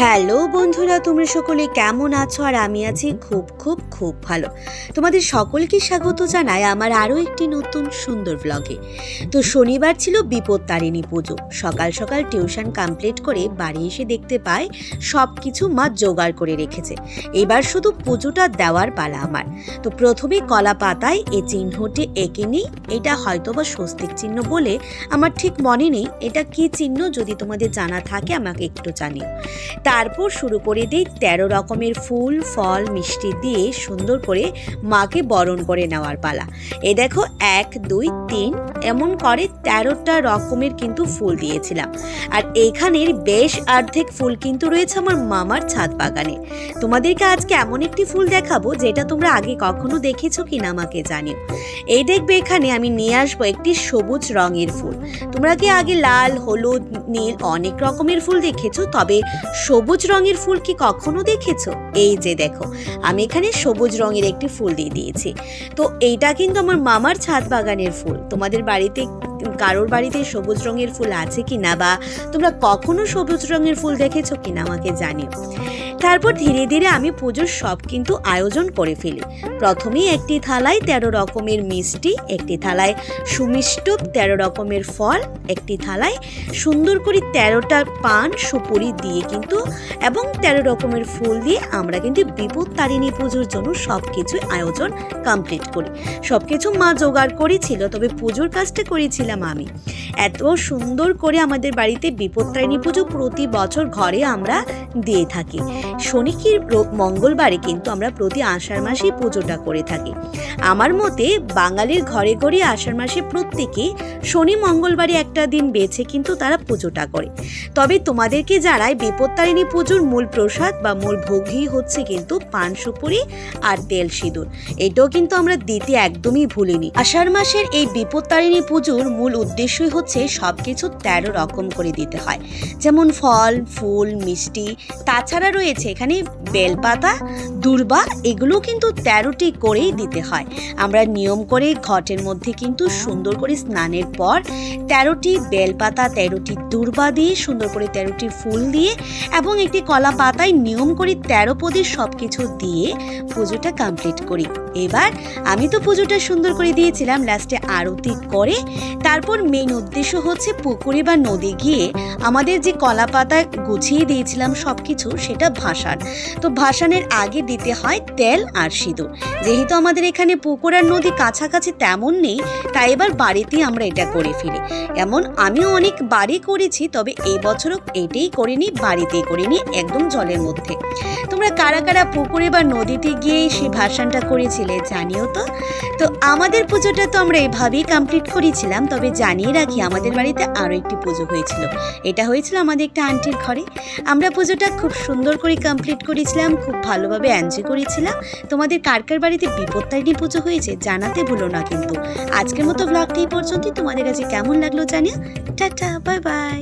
Hello বন্ধুরা, তোমরা সকলে কেমন আছো? আর আমি আছি খুব খুব খুব ভালো। তোমাদের সকলকে স্বাগত জানাই আমার আরও একটি নতুন সুন্দর ব্লগে তো শনিবার ছিল বিপদ তারিণী পুজো। সকাল সকাল টিউশন কমপ্লিট করে বাড়ি এসে দেখতে পাই সব কিছু মা জোগাড় করে রেখেছে। এবার শুধু পুজোটা দেওয়ার পালা আমার। তো প্রথমে কলা পাতায় এ চিহ্নটি এঁকে নিই। এটা হয়তো বা স্বস্তিক চিহ্ন বলে আমার ঠিক মনে নেই। এটা কি চিহ্ন যদি তোমাদের জানা থাকে আমাকে একটু জানিও। তারপর শুরু করে দিই তেরো রকমের ফুল, ফল, মিষ্টি দিয়ে সুন্দর করে মাকে বরণ করে নেওয়ার পালা। এ দেখো, এক, দুই, তিন, এমন করে তেরোটা রকমের কিন্তু ফুল দিয়েছিলাম। আর এইখানের বেশ অর্ধেক ফুল কিন্তু রয়েছে আমার মামার ছাদ বাগানে। তোমাদেরকে আজকে এমন একটি ফুল দেখাবো যেটা তোমরা আগে কখনো দেখেছ কিনা আমাকে জানিও। এই দেখবে এখানে আমি নিয়ে আসব একটি সবুজ রঙের ফুল। তোমরা কি আগে লাল, হলুদ, নীল অনেক রকমের ফুল দেখেছ? তবে সবুজ রঙের ফুল কি কখনো দেখেছ? এই যে দেখো, আমি এখানে সবুজ রঙের একটি ফুল দিয়ে দিয়েছি। তো এইটা কিন্তু আমার মামার ছাদ বাগানের ফুল। তোমাদের বাড়িতে কারোর বাড়িতে সবুজ রঙের ফুল আছে কি না বা তোমরা কখনো সবুজ রঙের ফুল দেখেছ কিনা আমাকে জানিও। তারপর ধীরে ধীরে আমি পুজোর সব কিন্তু আয়োজন করে ফেলি। প্রথমেই একটি থালায় তেরো রকমের মিষ্টি, একটি থালায় সুমিষ্ট তেরো রকমের ফল, একটি থালায় সুন্দর করে তেরোটা পান সুপুরি দিয়ে কিন্তু এবং তেরো রকমের ফুল দিয়ে আমরা কিন্তু বিপদ তারিণী পুজোর জন্য সব কিছু আয়োজন কমপ্লিট করি। সব কিছু মা জোগাড় করেছিল, তবে পুজোর কাজটা করেছিলাম আমি। এত সুন্দর করে আমাদের বাড়িতে বিপদ তারিণী পুজো প্রতি বছর ঘরে আমরা দিয়ে থাকি। শনি কি মঙ্গলবারে কিন্তু আমরা প্রতি আষাঢ় মাসেই পুজোটা করে থাকি। আমার মতে বাঙালির ঘরে ঘরে আষাঢ় মাসে প্রত্যেকে শনি মঙ্গলবারে একটা দিন বেছে কিন্তু তারা পুজোটা করে। তবে তোমাদেরকে যারাই বিপত্তারিণী পুজোর মূল প্রসাদ বা মূল ভোগই হচ্ছে কিন্তু পান, সুপুরি আর তেল সিঁদুর। এটাও কিন্তু আমরা দিতে একদমই ভুলিনি। আষাঢ় মাসের এই বিপত্তারিণী পুজোর মূল উদ্দেশ্যই হচ্ছে সব কিছু তেরো রকম করে দিতে হয়। যেমন ফল, ফুল, মিষ্টি, তাছাড়া রয়েছে এখানে বেলপাতা, দূর্বা, এগুলো কিন্তু তেরোটি করেই দিতে হয়। আমরা নিয়ম করে ঘটের মধ্যে কিন্তু সুন্দর করে স্নানের পর তেরোটি বেলপাতা, তেরোটি দূর্বা দিয়ে, সুন্দর করে তেরোটি ফুল দিয়ে এবং একটি কলা পাতায় নিয়ম করে তেরো পদের সব কিছু দিয়ে পুজোটা কমপ্লিট করি। এবার আমি তো পুজোটা সুন্দর করে দিয়েছিলাম, লাস্টে আরতি করে তারপর মেইন উদ্দেশ্য হচ্ছে পুকুরে বা নদী গিয়ে আমাদের যে কলা পাতা গুছিয়ে দিয়েছিলাম সব কিছু সেটা ভাসান। তো ভাসানের আগে দিতে হয় তেল আর সিঁদুর। যেহেতু আমাদের এখানে পুকুর আর নদী কাছাকাছি তেমন নেই, তাই এবার বাড়িতেই আমরা এটা করে ফেলি। এমন আমিও অনেক বাড়ি করেছি, তবে এই বছরও এটাই করিনি, বাড়িতেই করিনি, একদম জলের মধ্যে। তোমরা কারা কারা পুকুরে বা নদীতে গিয়ে সেই ভাসানটা করেছিলে জানিও তো? তো আমাদের পুজোটা তো আমরা এভাবেই কমপ্লিট করেছিলাম তবে জানিয়ে রাখি আমাদের বাড়িতে আরও একটি পুজো হয়েছিল। এটা হয়েছিল আমাদের একটা আন্টির ঘরে। আমরা পুজোটা খুব সুন্দর করে কমপ্লিট করেছিলাম, খুব ভালোভাবে এনজয় করেছিলাম। তোমাদের কার কার বাড়িতে বিপত্তারিণী পুজো হয়েছে জানাতে ভুলো না কিন্তু। আজকের মতো ব্লগটি পর্যন্ত তোমাদের কাছে কেমন লাগল জানিও। Tata bye bye